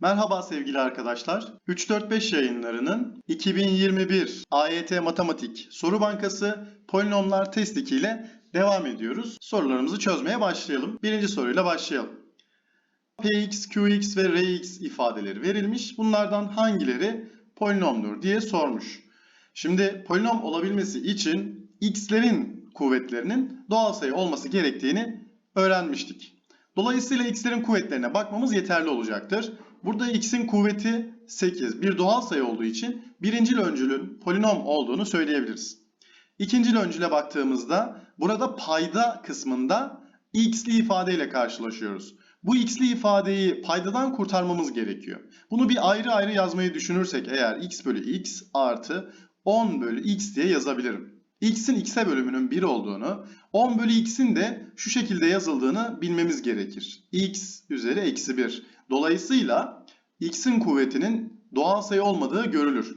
Merhaba sevgili arkadaşlar. 345 yayınlarının 2021 AYT Matematik Soru Bankası Polinomlar Test 2 ile devam ediyoruz. Sorularımızı çözmeye başlayalım. Birinci soruyla başlayalım. Px, Qx ve Rx ifadeleri verilmiş. Bunlardan hangileri polinomdur diye sormuş. Şimdi polinom olabilmesi için x'lerin kuvvetlerinin doğal sayı olması gerektiğini öğrenmiştik. Dolayısıyla x'lerin kuvvetlerine bakmamız yeterli olacaktır. Burada x'in kuvveti 8. Bir doğal sayı olduğu için birincil öncülün polinom olduğunu söyleyebiliriz. İkincil öncüle baktığımızda burada payda kısmında x'li ifadeyle karşılaşıyoruz. Bu x'li ifadeyi paydadan kurtarmamız gerekiyor. Bunu bir ayrı ayrı yazmayı düşünürsek eğer x bölü x artı 10 bölü x diye yazabilirim. X'in x'e bölümünün 1 olduğunu, 10 bölü x'in de şu şekilde yazıldığını bilmemiz gerekir. x üzeri eksi 1. Dolayısıyla x'in kuvvetinin doğal sayı olmadığı görülür.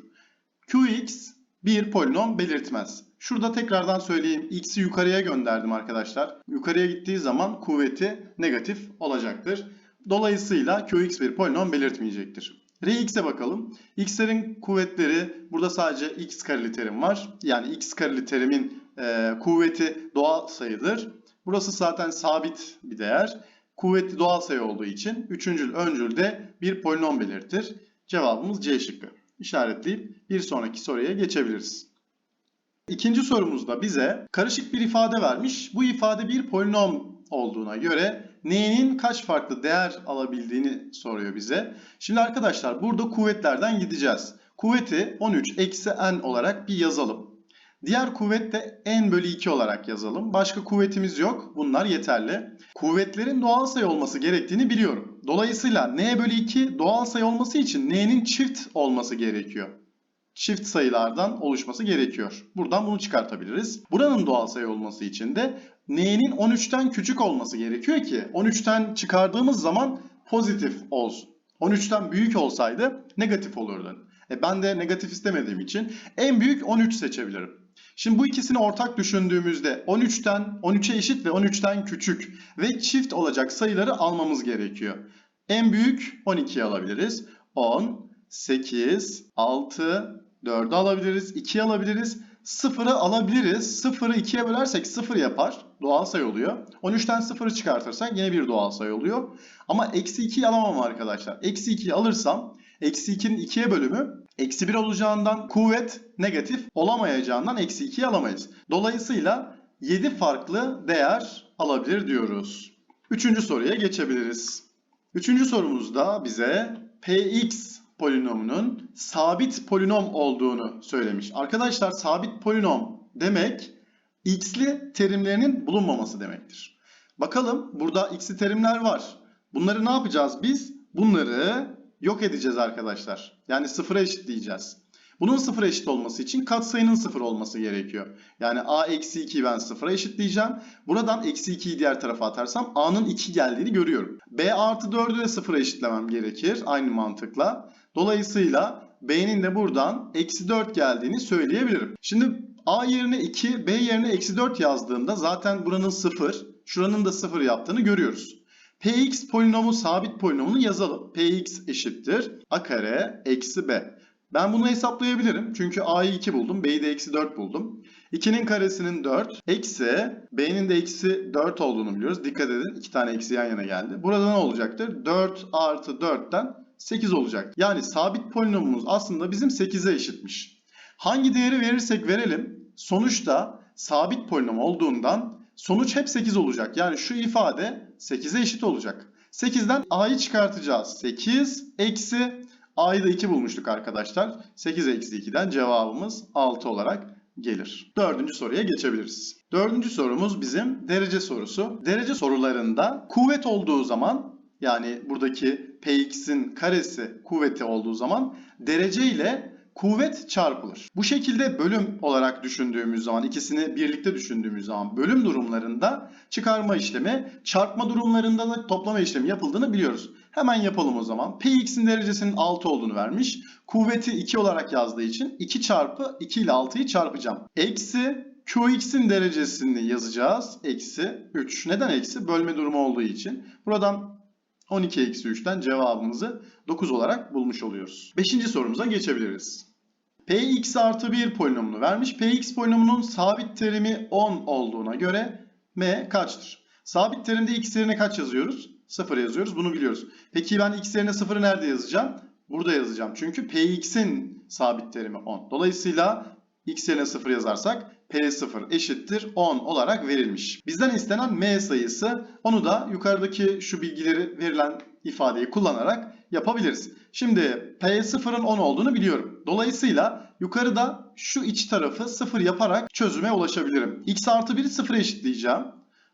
qx bir polinom belirtmez. Şurada tekrardan söyleyeyim x'i yukarıya gönderdim arkadaşlar. Yukarıya gittiği zaman kuvveti negatif olacaktır. Dolayısıyla qx bir polinom belirtmeyecektir. Rx'e bakalım. X'lerin kuvvetleri burada sadece x kareli terim var. Yani x kareli terimin e, kuvveti doğal sayıdır. Burası zaten sabit bir değer. Kuvvetli doğal sayı olduğu için üçüncül öncül de bir polinom belirtir. Cevabımız C şıkkı. İşaretleyip bir sonraki soruya geçebiliriz. İkinci sorumuzda bize karışık bir ifade vermiş. Bu ifade bir polinom olduğuna göre n'nin kaç farklı değer alabildiğini soruyor bize. Şimdi arkadaşlar burada kuvvetlerden gideceğiz. Kuvveti 13 eksi n olarak bir yazalım. Diğer kuvvet de n bölü 2 olarak yazalım. Başka kuvvetimiz yok. Bunlar yeterli. Kuvvetlerin doğal sayı olması gerektiğini biliyorum. Dolayısıyla n bölü 2 doğal sayı olması için n'nin çift olması gerekiyor. Çift sayılardan oluşması gerekiyor. Buradan bunu çıkartabiliriz. Buranın doğal sayı olması için de n'nin 13'ten küçük olması gerekiyor ki 13'ten çıkardığımız zaman pozitif olsun. 13'ten büyük olsaydı negatif olurdu. E ben de negatif istemediğim için en büyük 13 seçebilirim. Şimdi bu ikisini ortak düşündüğümüzde 13'ten 13'e eşit ve 13'ten küçük ve çift olacak sayıları almamız gerekiyor. En büyük 12'yi alabiliriz. 10, 8, 6, 4'ü alabiliriz, 2'yi alabiliriz, 0'ı alabiliriz. 0'ı 2'ye bölersek 0 yapar. Doğal sayı oluyor. 13'ten 0'ı çıkartırsak yine bir doğal sayı oluyor. Ama eksi 2'yi alamam arkadaşlar. Eksi 2'yi alırsam eksi 2'nin 2'ye bölümü eksi 1 olacağından kuvvet negatif olamayacağından eksi 2'yi alamayız. Dolayısıyla 7 farklı değer alabilir diyoruz. Üçüncü soruya geçebiliriz. Üçüncü sorumuzda bize px polinomunun sabit polinom olduğunu söylemiş. Arkadaşlar sabit polinom demek x'li terimlerinin bulunmaması demektir. Bakalım burada x'li terimler var. Bunları ne yapacağız biz? Bunları yok edeceğiz arkadaşlar. Yani sıfıra eşitleyeceğiz. Bunun sıfıra eşit olması için katsayının sıfır olması gerekiyor. Yani a eksi 2'yi ben sıfıra eşitleyeceğim. Buradan eksi 2'yi diğer tarafa atarsam a'nın 2 geldiğini görüyorum. b artı 4'ü de sıfıra eşitlemem gerekir aynı mantıkla. Dolayısıyla b'nin de buradan eksi 4 geldiğini söyleyebilirim. Şimdi a yerine 2, b yerine eksi 4 yazdığımda zaten buranın 0, şuranın da 0 yaptığını görüyoruz. Px polinomu sabit polinomunu yazalım. Px eşittir a kare eksi b. Ben bunu hesaplayabilirim. Çünkü a'yı 2 buldum. b'yi de eksi 4 buldum. 2'nin karesinin 4. Eksi b'nin de eksi 4 olduğunu biliyoruz. Dikkat edin. 2 tane eksi yan yana geldi. Burada ne olacaktır? 4 artı 4'ten 8 olacak. Yani sabit polinomumuz aslında bizim 8'e eşitmiş. Hangi değeri verirsek verelim sonuçta sabit polinom olduğundan sonuç hep 8 olacak. Yani şu ifade 8'e eşit olacak. 8'den a'yı çıkartacağız. 8 eksi a'yı da 2 bulmuştuk arkadaşlar. 8 eksi 2'den cevabımız 6 olarak gelir. Dördüncü soruya geçebiliriz. Dördüncü sorumuz bizim derece sorusu. Derece sorularında kuvvet olduğu zaman yani buradaki px'in karesi kuvveti olduğu zaman derece ile kuvvet çarpılır. Bu şekilde bölüm olarak düşündüğümüz zaman ikisini birlikte düşündüğümüz zaman bölüm durumlarında çıkarma işlemi, çarpma durumlarında da toplama işlemi yapıldığını biliyoruz. Hemen yapalım o zaman. Px'in derecesinin 6 olduğunu vermiş. Kuvveti 2 olarak yazdığı için 2 çarpı 2 ile 6'yı çarpacağım. Eksi Qx'in derecesini yazacağız. Eksi 3. Neden eksi? Bölme durumu olduğu için. Buradan 12 eksi 3'ten cevabımızı 9 olarak bulmuş oluyoruz. Beşinci sorumuza geçebiliriz. Px artı 1 polinomunu vermiş. Px polinomunun sabit terimi 10 olduğuna göre m kaçtır? Sabit terimde x yerine kaç yazıyoruz? 0 yazıyoruz. Bunu biliyoruz. Peki ben x yerine 0'ı nerede yazacağım? Burada yazacağım. Çünkü px'in sabit terimi 10. Dolayısıyla x yerine 0 yazarsak p0 eşittir 10 olarak verilmiş. Bizden istenen m sayısı onu da yukarıdaki şu bilgileri verilen ifadeyi kullanarak yapabiliriz. Şimdi p0'ın 10 olduğunu biliyorum. Dolayısıyla yukarıda şu iç tarafı 0 yaparak çözüme ulaşabilirim. x artı 1'i 0'a eşitleyeceğim.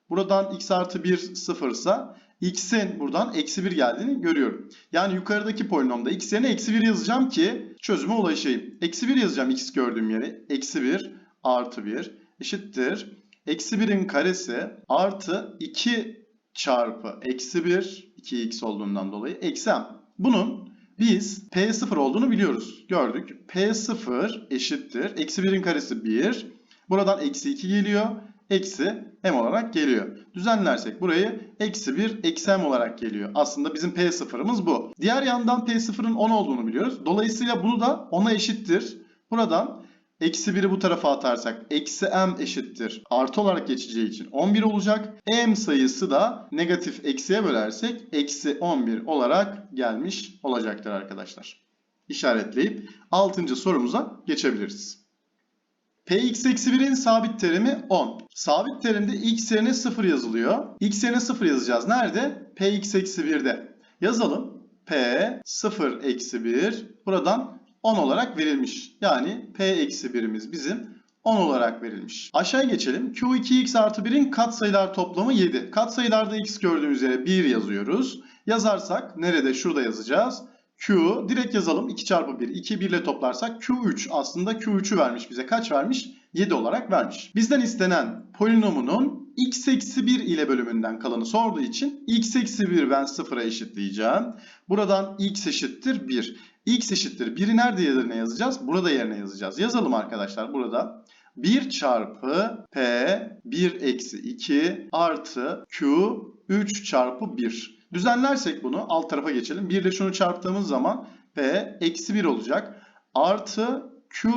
Buradan x artı 1 0 ise x'in buradan eksi 1 geldiğini görüyorum. Yani yukarıdaki polinomda x yerine eksi 1 yazacağım ki çözüme ulaşayım. Eksi 1 yazacağım x gördüğüm yere. Eksi 1 artı 1 eşittir. Eksi 1'in karesi artı 2 çarpı eksi 1 2x olduğundan dolayı eksi m. Bunun biz p0 olduğunu biliyoruz. Gördük. p0 eşittir. Eksi 1'in karesi 1. Buradan eksi 2 geliyor. Eksi m olarak geliyor. Düzenlersek burayı eksi 1 eksi m olarak geliyor. Aslında bizim p0'ımız bu. Diğer yandan p0'ın 10 olduğunu biliyoruz. Dolayısıyla bunu da 10'a eşittir. Buradan eksi 1'i bu tarafa atarsak eksi m eşittir. Artı olarak geçeceği için 11 olacak. m sayısı da negatif eksiye bölersek eksi 11 olarak gelmiş olacaktır arkadaşlar. İşaretleyip 6. sorumuza geçebiliriz. Px eksi 1'in sabit terimi 10. Sabit terimde x yerine 0 yazılıyor. x yerine 0 yazacağız. Nerede? Px eksi 1'de. Yazalım. P 0 eksi 1 buradan 10 olarak verilmiş. Yani P eksi 1'imiz bizim 10 olarak verilmiş. Aşağıya geçelim. Q2x artı 1'in katsayılar toplamı 7. Katsayılarda x gördüğümüz üzere 1 yazıyoruz. Yazarsak nerede? Şurada yazacağız. Q direkt yazalım. 2 çarpı 1. 2 1 ile toplarsak Q3 aslında Q3'ü vermiş bize. Kaç vermiş? 7 olarak vermiş. Bizden istenen polinomunun x eksi 1 ile bölümünden kalanı sorduğu için x eksi 1 ben 0'a eşitleyeceğim. Buradan x eşittir 1. x eşittir 1'i nerede yerine yazacağız? Burada yerine yazacağız. Yazalım arkadaşlar burada. 1 çarpı p 1 eksi 2 artı q 3 çarpı 1. Düzenlersek bunu alt tarafa geçelim. 1 ile şunu çarptığımız zaman p eksi 1 olacak. Artı q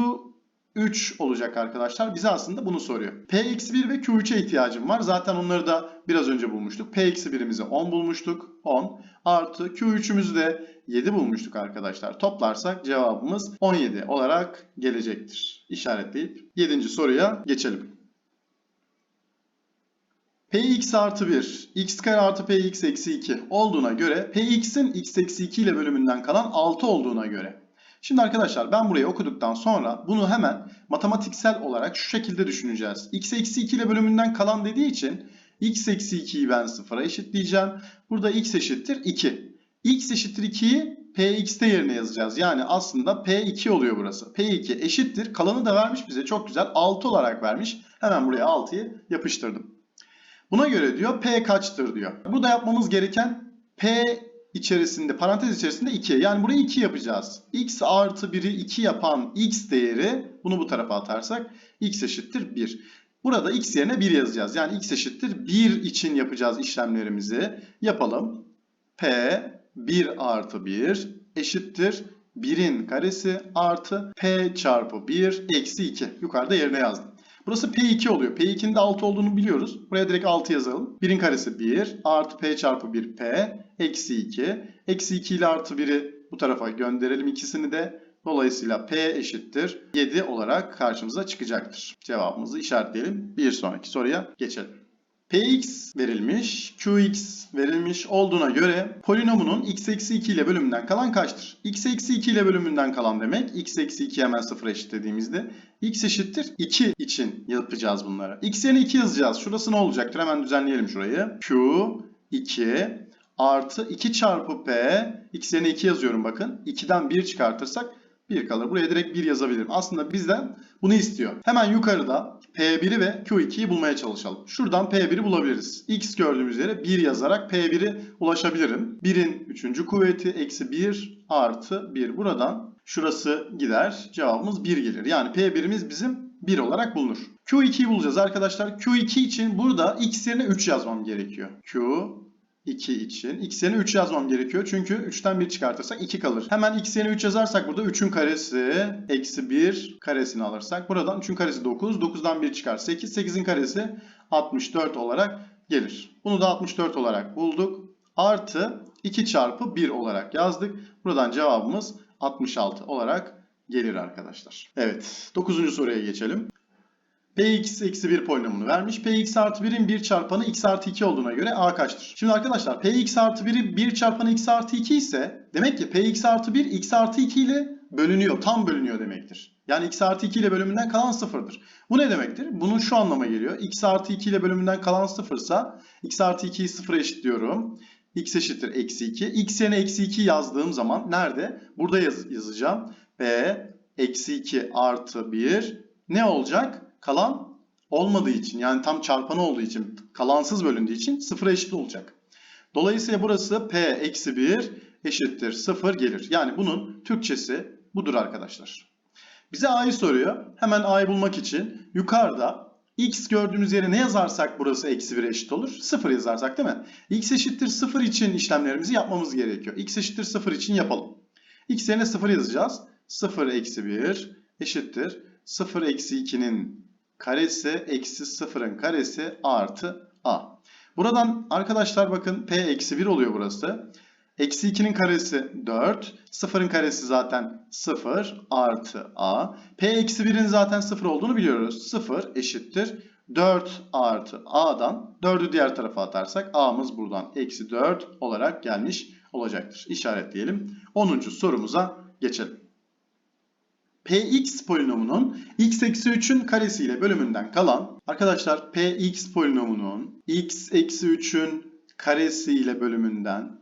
3 olacak arkadaşlar. Bize aslında bunu soruyor. P eksi 1 ve Q3'e ihtiyacım var. Zaten onları da biraz önce bulmuştuk. P eksi 1'imizi 10 bulmuştuk. 10 artı Q3'ümüzü de 7 bulmuştuk arkadaşlar. Toplarsak cevabımız 17 olarak gelecektir. İşaretleyip 7. soruya geçelim. Px artı 1, x kare artı px eksi 2 olduğuna göre px'in x eksi 2 ile bölümünden kalan 6 olduğuna göre. Şimdi arkadaşlar ben burayı okuduktan sonra bunu hemen matematiksel olarak şu şekilde düşüneceğiz. x eksi 2 ile bölümünden kalan dediği için x eksi 2'yi ben 0'a eşitleyeceğim. Burada x eşittir 2. x eşittir 2'yi px'te yerine yazacağız. Yani aslında p2 oluyor burası. p2 eşittir. Kalanı da vermiş bize çok güzel 6 olarak vermiş. Hemen buraya 6'yı yapıştırdım. Buna göre diyor P kaçtır diyor. Burada yapmamız gereken P içerisinde parantez içerisinde 2. Yani burayı 2 yapacağız. X artı 1'i 2 yapan X değeri bunu bu tarafa atarsak X eşittir 1. Burada X yerine 1 yazacağız. Yani X eşittir 1 için yapacağız işlemlerimizi. Yapalım. P 1 artı 1 eşittir 1'in karesi artı P çarpı 1 eksi 2. Yukarıda yerine yazdım. Burası P2 oluyor. P2'nin de 6 olduğunu biliyoruz. Buraya direkt 6 yazalım. 1'in karesi 1 artı P çarpı 1 P eksi 2. Eksi 2 ile artı 1'i bu tarafa gönderelim ikisini de. Dolayısıyla P eşittir 7 olarak karşımıza çıkacaktır. Cevabımızı işaretleyelim. Bir sonraki soruya geçelim. Px verilmiş, Qx verilmiş olduğuna göre polinomunun x eksi 2 ile bölümünden kalan kaçtır? x eksi 2 ile bölümünden kalan demek x eksi 2 hemen 0 eşitlediğimizde x eşittir 2 için yapacağız bunları. x yerine 2 yazacağız. Şurası ne olacaktır? Hemen düzenleyelim şurayı. Q 2 artı 2 çarpı p x yerine 2 yazıyorum bakın. 2'den 1 çıkartırsak 1 kalır. Buraya direkt 1 yazabilirim. Aslında bizden bunu istiyor. Hemen yukarıda P1'i ve Q2'yi bulmaya çalışalım. Şuradan P1'i bulabiliriz. X gördüğümüz yere 1 yazarak P1'i ulaşabilirim. 1'in 3. kuvveti eksi 1 artı 1. Buradan şurası gider. Cevabımız 1 gelir. Yani P1'imiz bizim 1 olarak bulunur. Q2'yi bulacağız arkadaşlar. Q2 için burada X yerine 3 yazmam gerekiyor. Q 2 için. x yerine 3 yazmam gerekiyor. Çünkü 3'ten 1 çıkartırsak 2 kalır. Hemen x yerine 3 yazarsak burada 3'ün karesi eksi 1 karesini alırsak. Buradan 3'ün karesi 9. 9'dan 1 çıkar 8. 8'in karesi 64 olarak gelir. Bunu da 64 olarak bulduk. Artı 2 çarpı 1 olarak yazdık. Buradan cevabımız 66 olarak gelir arkadaşlar. Evet 9. soruya geçelim. Px eksi 1 polinomunu vermiş. Px artı 1'in 1 çarpanı x artı 2 olduğuna göre a kaçtır? Şimdi arkadaşlar Px artı 1'i 1 çarpanı x artı 2 ise demek ki Px artı 1 x artı 2 ile bölünüyor. Tam bölünüyor demektir. Yani x artı 2 ile bölümünden kalan sıfırdır. Bu ne demektir? Bunun şu anlama geliyor. x artı 2 ile bölümünden kalan sıfırsa x artı 2'yi sıfıra eşitliyorum. x eşittir eksi 2. x yerine eksi 2 yazdığım zaman nerede? Burada yaz yazacağım. b eksi 2 artı 1 ne olacak? Kalan olmadığı için yani tam çarpanı olduğu için kalansız bölündüğü için sıfıra eşit olacak. Dolayısıyla burası p eksi 1 eşittir 0 gelir. Yani bunun Türkçesi budur arkadaşlar. Bize a'yı soruyor. Hemen a'yı bulmak için yukarıda x gördüğümüz yere ne yazarsak burası eksi 1'e eşit olur. 0 yazarsak değil mi? x eşittir 0 için işlemlerimizi yapmamız gerekiyor. x eşittir 0 için yapalım. x yerine 0 yazacağız. 0 eksi 1 eşittir. 0 eksi 2'nin karesi eksi 0'ın karesi artı a. Buradan arkadaşlar bakın p eksi 1 oluyor burası. Eksi 2'nin karesi 4. 0'ın karesi zaten 0 artı a. P eksi 1'in zaten 0 olduğunu biliyoruz. 0 eşittir. 4 artı a'dan 4'ü diğer tarafa atarsak a'mız buradan eksi 4 olarak gelmiş olacaktır. İşaretleyelim. 10. sorumuza geçelim. Px polinomunun x eksi 3'ün karesiyle bölümünden kalan arkadaşlar Px polinomunun x eksi 3'ün karesiyle bölümünden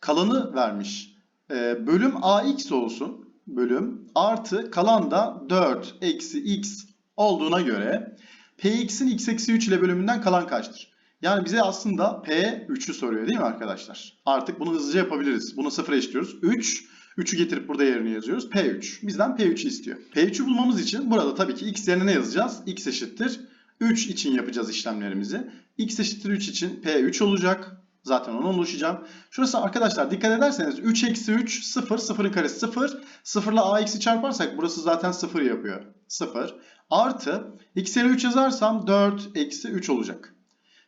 kalanı vermiş. Ee, bölüm ax olsun. Bölüm artı kalan da 4 eksi x olduğuna göre px'in x eksi 3 ile bölümünden kalan kaçtır? Yani bize aslında p3'ü soruyor değil mi arkadaşlar? Artık bunu hızlıca yapabiliriz. Bunu sıfıra eşitliyoruz. 3 3'ü getirip burada yerine yazıyoruz. P3. Bizden P3'ü istiyor. P3'ü bulmamız için burada tabii ki x yerine ne yazacağız? x eşittir 3 için yapacağız işlemlerimizi. x eşittir 3 için P3 olacak. Zaten onu oluşacağım. Şurası arkadaşlar dikkat ederseniz 3 eksi 3 0 0'ın karesi 0. 0 ile a eksi çarparsak burası zaten 0 yapıyor. 0 artı x yerine 3 yazarsam 4 eksi 3 olacak.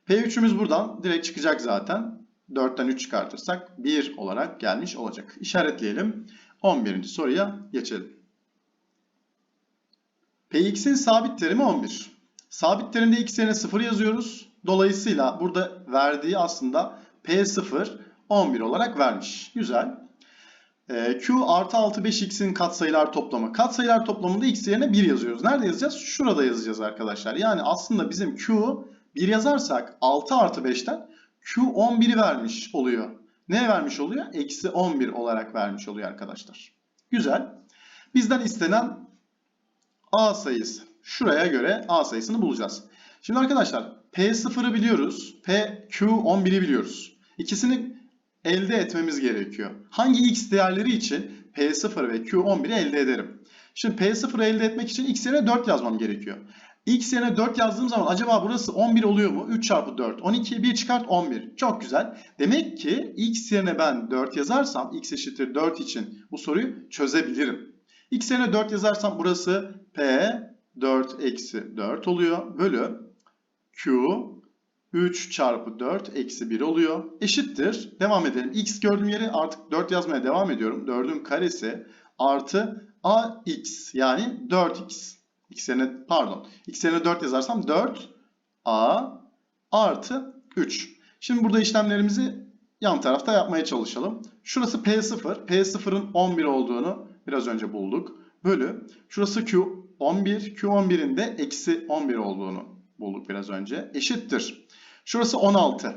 P3'ümüz buradan direkt çıkacak zaten. 4'ten 3 çıkartırsak 1 olarak gelmiş olacak. İşaretleyelim. 11. soruya geçelim. Px'in sabit terimi 11. Sabit terimde x yerine 0 yazıyoruz. Dolayısıyla burada verdiği aslında P0 11 olarak vermiş. Güzel. Ee, Q artı 6 5x'in katsayılar toplamı. Katsayılar toplamında x yerine 1 yazıyoruz. Nerede yazacağız? Şurada yazacağız arkadaşlar. Yani aslında bizim Q 1 yazarsak 6 artı 5'ten Q 11'i vermiş oluyor. Ne vermiş oluyor? Eksi 11 olarak vermiş oluyor arkadaşlar. Güzel. Bizden istenen A sayısı. Şuraya göre A sayısını bulacağız. Şimdi arkadaşlar P0'ı biliyoruz. P, Q 11'i biliyoruz. İkisini elde etmemiz gerekiyor. Hangi x değerleri için P0 ve Q11'i elde ederim? Şimdi P0'ı elde etmek için x yerine 4 yazmam gerekiyor. X yerine 4 yazdığım zaman acaba burası 11 oluyor mu? 3 çarpı 4. 12, 1 çıkart 11. Çok güzel. Demek ki x yerine ben 4 yazarsam x eşittir 4 için bu soruyu çözebilirim. x yerine 4 yazarsam burası p 4 eksi 4 oluyor. Bölü q 3 çarpı 4 eksi 1 oluyor. Eşittir. Devam edelim. x gördüğüm yeri artık 4 yazmaya devam ediyorum. 4'ün karesi artı ax yani 4x. X yerine pardon. X yerine 4 yazarsam 4A artı 3. Şimdi burada işlemlerimizi yan tarafta yapmaya çalışalım. Şurası P0. P0'ın 11 olduğunu biraz önce bulduk. Bölü. Şurası Q11. Q11'in de eksi 11 olduğunu bulduk biraz önce. Eşittir. Şurası 16.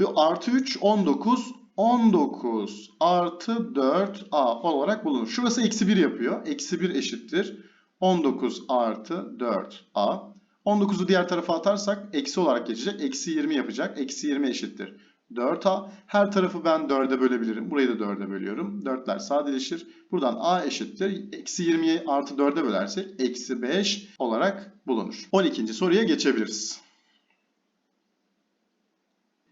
Bu artı 3 19. 19 artı 4A olarak bulunur. Şurası eksi 1 yapıyor. Eksi 1 eşittir. 19 artı 4a. 19'u diğer tarafa atarsak eksi olarak geçecek. Eksi 20 yapacak. Eksi 20 eşittir. 4a. Her tarafı ben 4'e bölebilirim. Burayı da 4'e bölüyorum. 4'ler sadeleşir. Buradan a eşittir. Eksi 20'yi artı 4'e bölersek eksi 5 olarak bulunur. 12. soruya geçebiliriz.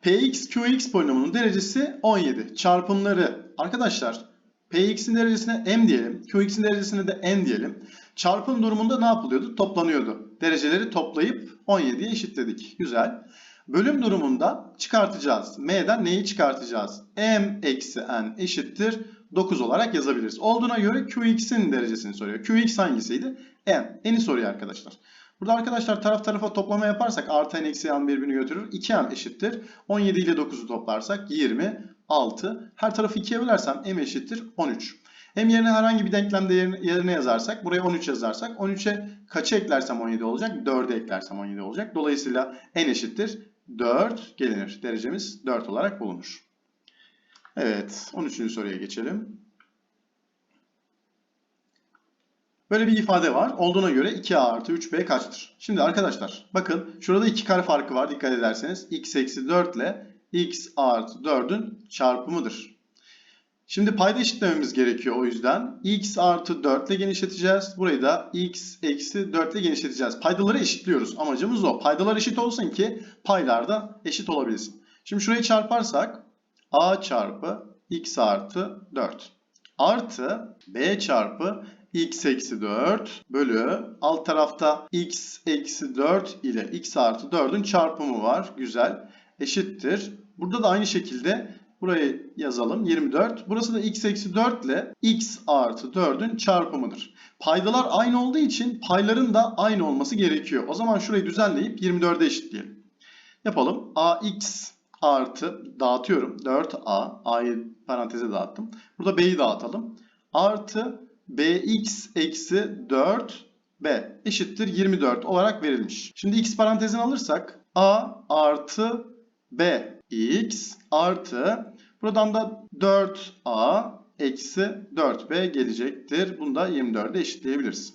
Px Qx polinomunun derecesi 17. Çarpımları arkadaşlar Px'in derecesine m diyelim. Qx'in derecesine de n diyelim. Çarpım durumunda ne yapılıyordu? Toplanıyordu. Dereceleri toplayıp 17'ye eşitledik. Güzel. Bölüm durumunda çıkartacağız. M'den neyi çıkartacağız? m eksi n eşittir 9 olarak yazabiliriz. Olduğuna göre Qx'in derecesini soruyor. Qx hangisiydi? m. N'i soruyor arkadaşlar. Burada arkadaşlar taraf tarafa toplama yaparsak artı n eksi n birbirini götürür. 2m eşittir. 17 ile 9'u toplarsak 26. Her tarafı 2'ye bölersem m eşittir 13. M yerine herhangi bir denklem değerini yerine yazarsak, buraya 13 yazarsak 13'e kaçı eklersem 17 olacak? 4'ü eklersem 17 olacak. Dolayısıyla n eşittir 4 gelinir. Derecemiz 4 olarak bulunur. Evet, 13. soruya geçelim. Böyle bir ifade var. Olduğuna göre 2a artı 3b kaçtır? Şimdi arkadaşlar bakın şurada iki kare farkı var dikkat ederseniz. x eksi 4 ile x artı 4'ün çarpımıdır. Şimdi payda eşitlememiz gerekiyor o yüzden. x artı 4 ile genişleteceğiz. Burayı da x eksi 4 ile genişleteceğiz. Paydaları eşitliyoruz. Amacımız o. Paydalar eşit olsun ki paylar da eşit olabilsin. Şimdi şurayı çarparsak a çarpı x artı 4 artı b çarpı x eksi 4 bölü alt tarafta x eksi 4 ile x artı 4'ün çarpımı var. Güzel. Eşittir. Burada da aynı şekilde burayı yazalım. 24. Burası da x eksi 4 ile x artı 4'ün çarpımıdır. Paydalar aynı olduğu için payların da aynı olması gerekiyor. O zaman şurayı düzenleyip 24'e eşitleyelim. Yapalım. ax artı dağıtıyorum. 4a. a'yı paranteze dağıttım. Burada b'yi dağıtalım. Artı bx eksi 4b eşittir 24 olarak verilmiş. Şimdi x parantezini alırsak a artı b x artı buradan da 4a eksi 4b gelecektir. Bunu da 24'e eşitleyebiliriz.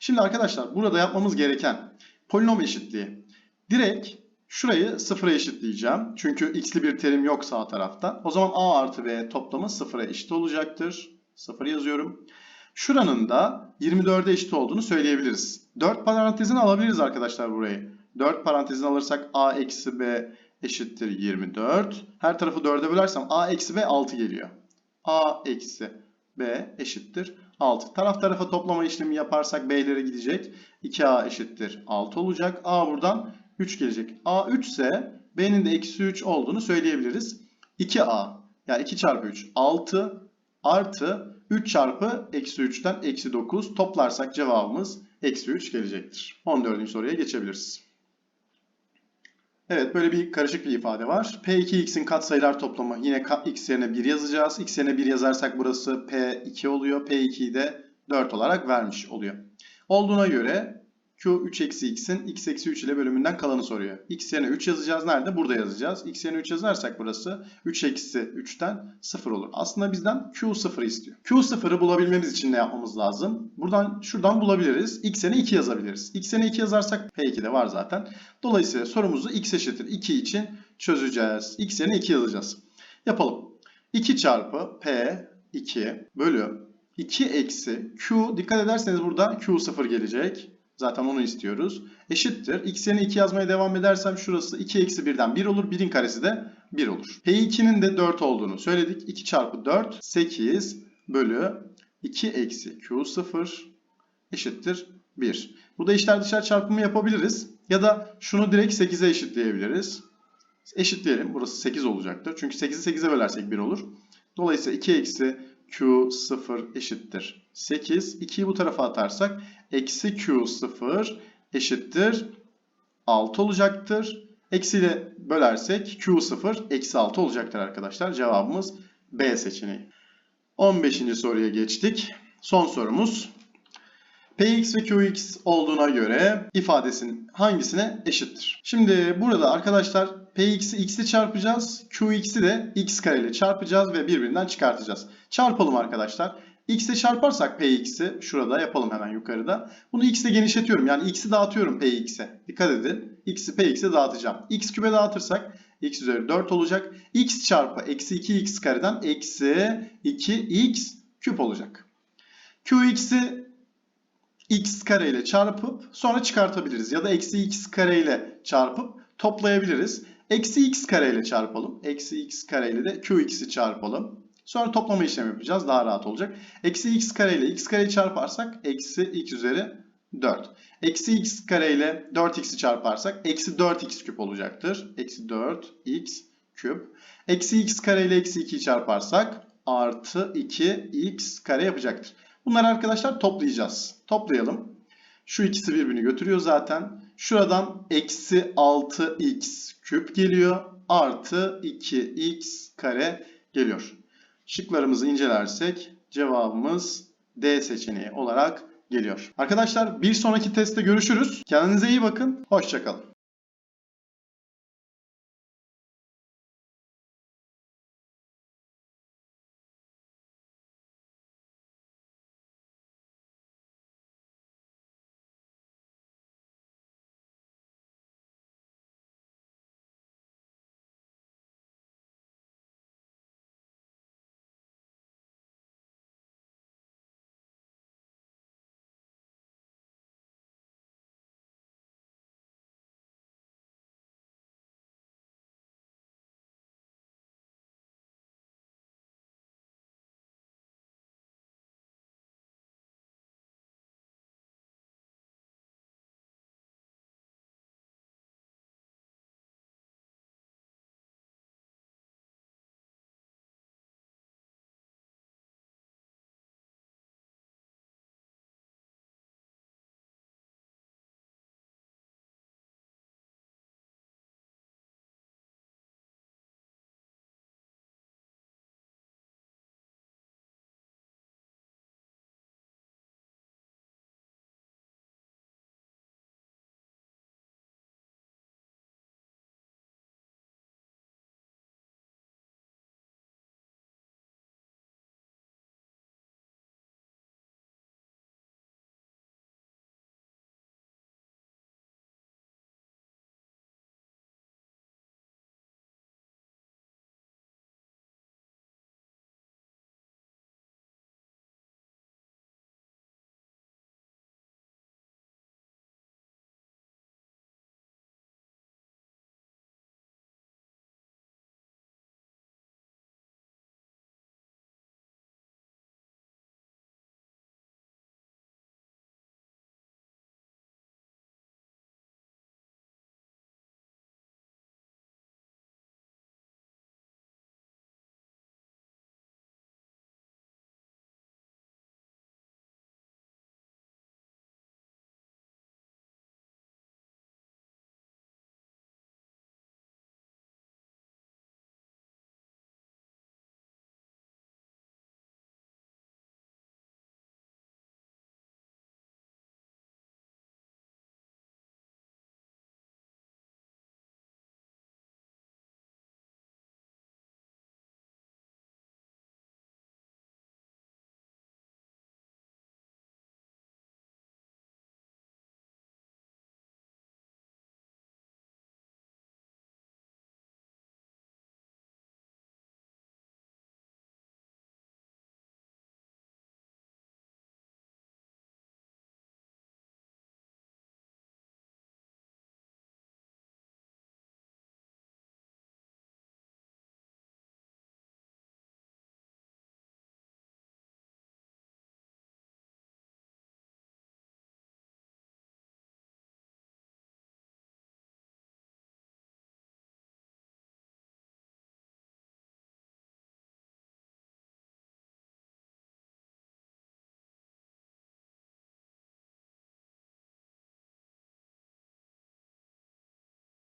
Şimdi arkadaşlar burada yapmamız gereken polinom eşitliği. Direkt şurayı sıfıra eşitleyeceğim. Çünkü x'li bir terim yok sağ tarafta. O zaman a artı b toplamı sıfıra eşit olacaktır. Sıfır yazıyorum. Şuranın da 24'e eşit olduğunu söyleyebiliriz. 4 parantezini alabiliriz arkadaşlar burayı. 4 parantezini alırsak a eksi b eşittir 24. Her tarafı 4'e bölersem a eksi b 6 geliyor. a eksi b eşittir 6. Taraf tarafa toplama işlemi yaparsak b'lere gidecek. 2a eşittir 6 olacak. a buradan 3 gelecek. a 3 ise b'nin de eksi 3 olduğunu söyleyebiliriz. 2a yani 2 çarpı 3 6 artı 3 çarpı eksi 3'ten eksi 9 toplarsak cevabımız eksi 3 gelecektir. 14. soruya geçebiliriz. Evet böyle bir karışık bir ifade var. P2x'in katsayılar toplamı yine x yerine 1 yazacağız. x yerine 1 yazarsak burası P2 oluyor. P2'yi de 4 olarak vermiş oluyor. Olduğuna göre Q 3 eksi x'in x eksi 3 ile bölümünden kalanı soruyor. x yerine 3 yazacağız. Nerede? Burada yazacağız. x yerine 3 yazarsak burası 3 eksi 3'ten 0 olur. Aslında bizden Q 0 istiyor. Q 0'ı bulabilmemiz için ne yapmamız lazım? Buradan şuradan bulabiliriz. x yerine 2 yazabiliriz. x yerine 2 yazarsak P2 de var zaten. Dolayısıyla sorumuzu x eşittir 2 için çözeceğiz. x yerine 2 yazacağız. Yapalım. 2 çarpı P 2 bölü 2 eksi Q dikkat ederseniz burada Q 0 gelecek. Zaten onu istiyoruz. Eşittir. X yerine 2 yazmaya devam edersem şurası 2 eksi 1'den 1 olur. 1'in karesi de 1 olur. P2'nin de 4 olduğunu söyledik. 2 çarpı 4 8 bölü 2 eksi Q0 eşittir 1. Burada içler dışlar çarpımı yapabiliriz. Ya da şunu direkt 8'e eşitleyebiliriz. Eşitleyelim. Burası 8 olacaktır. Çünkü 8'i 8'e bölersek 1 olur. Dolayısıyla 2 eksi Q0 eşittir 8. 2'yi bu tarafa atarsak eksi Q0 eşittir 6 olacaktır. Eksi ile bölersek Q0 eksi 6 olacaktır arkadaşlar. Cevabımız B seçeneği. 15. soruya geçtik. Son sorumuz. Px ve Qx olduğuna göre ifadesinin hangisine eşittir? Şimdi burada arkadaşlar Px'i x ile çarpacağız. Qx'i de x kare ile çarpacağız ve birbirinden çıkartacağız. Çarpalım arkadaşlar. x ile çarparsak Px'i şurada yapalım hemen yukarıda. Bunu x ile genişletiyorum. Yani x'i dağıtıyorum Px'e. Dikkat edin. x'i Px'e dağıtacağım. x küpe dağıtırsak x üzeri 4 olacak. x çarpı eksi 2x kareden eksi 2x küp olacak. Qx'i x kare ile çarpıp sonra çıkartabiliriz. Ya da eksi x kare ile çarpıp toplayabiliriz. Eksi x kare ile çarpalım. Eksi x kare ile de qx'i çarpalım. Sonra toplama işlemi yapacağız. Daha rahat olacak. Eksi x kare ile x kareyi çarparsak eksi x üzeri 4. Eksi x kare ile 4x'i çarparsak eksi 4x küp olacaktır. Eksi 4x küp. Eksi x kare ile eksi 2'yi çarparsak artı 2x kare yapacaktır. Bunları arkadaşlar toplayacağız. Toplayalım. Şu ikisi birbirini götürüyor zaten. Şuradan eksi 6x küp geliyor. Artı 2x kare geliyor. Şıklarımızı incelersek cevabımız D seçeneği olarak geliyor. Arkadaşlar bir sonraki testte görüşürüz. Kendinize iyi bakın. Hoşçakalın.